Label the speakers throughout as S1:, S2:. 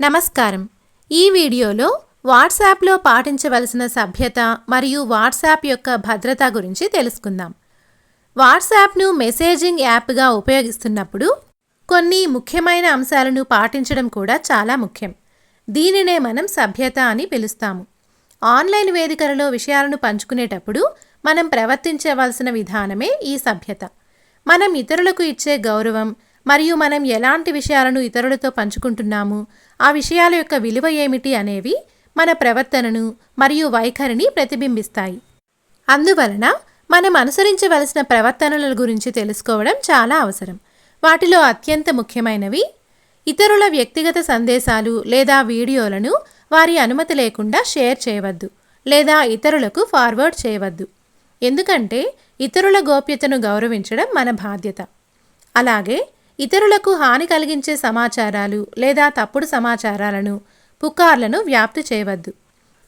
S1: నమస్కారం. ఈ వీడియోలో వాట్సాప్లో పాటించవలసిన సభ్యత మరియు వాట్సాప్ యొక్క భద్రత గురించి తెలుసుకుందాం. వాట్సాప్ను మెసేజింగ్ యాప్గా ఉపయోగిస్తున్నప్పుడు కొన్ని ముఖ్యమైన అంశాలను పాటించడం కూడా చాలా ముఖ్యం. దీనినే మనం సభ్యత అని పిలుస్తాము. ఆన్లైన్ వేదికలలో విషయాలను పంచుకునేటప్పుడు మనం ప్రవర్తించవలసిన విధానమే ఈ సభ్యత. మనం ఇతరులకు ఇచ్చే గౌరవం మరియు మనం ఎలాంటి విషయాలను ఇతరులతో పంచుకుంటున్నాము? ఆ విషయాల యొక్క విలువ ఏమిటి అనేవి మన ప్రవర్తనను మరియు వైఖరిని ప్రతిబింబిస్తాయి. అందువలన మనం అనుసరించవలసిన ప్రవర్తనల గురించి తెలుసుకోవడం చాలా అవసరం. వాటిలో అత్యంత ముఖ్యమైనవి ఇతరుల వ్యక్తిగత సందేశాలు లేదా వీడియోలను వారి అనుమతి లేకుండా షేర్ చేయవద్దు లేదా ఇతరులకు ఫార్వర్డ్ చేయవద్దు. ఎందుకంటే ఇతరుల గోప్యతను గౌరవించడం మన బాధ్యత. అలాగే ఇతరులకు హాని కలిగించే సమాచారాలు లేదా తప్పుడు సమాచారాలను పుకార్లను వ్యాప్తి చేయవద్దు.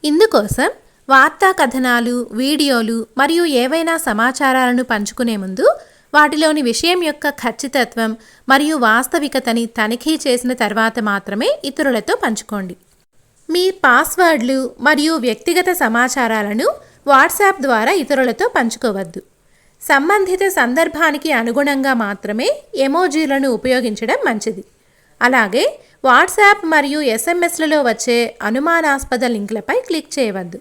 S1: ఇందుకోసం వార్తా కథనాలు వీడియోలు మరియు ఏవైనా సమాచారాలను పంచుకునే ముందు వాటిలోని విషయం యొక్క ఖచ్చితత్వం మరియు వాస్తవికతని తనిఖీ చేసిన తర్వాత మాత్రమే ఇతరులతో పంచుకోండి. మీ పాస్వర్డ్లు మరియు వ్యక్తిగత సమాచారాలను వాట్సాప్ ద్వారా ఇతరులతో పంచుకోవద్దు. సంబంధిత సందర్భానికి అనుగుణంగా మాత్రమే ఎమోజీలను ఉపయోగించడం మంచిది. అలాగే వాట్సాప్ మరియు ఎస్ఎంఎస్లలో వచ్చే అనుమానాస్పద లింక్లపై క్లిక్ చేయవద్దు.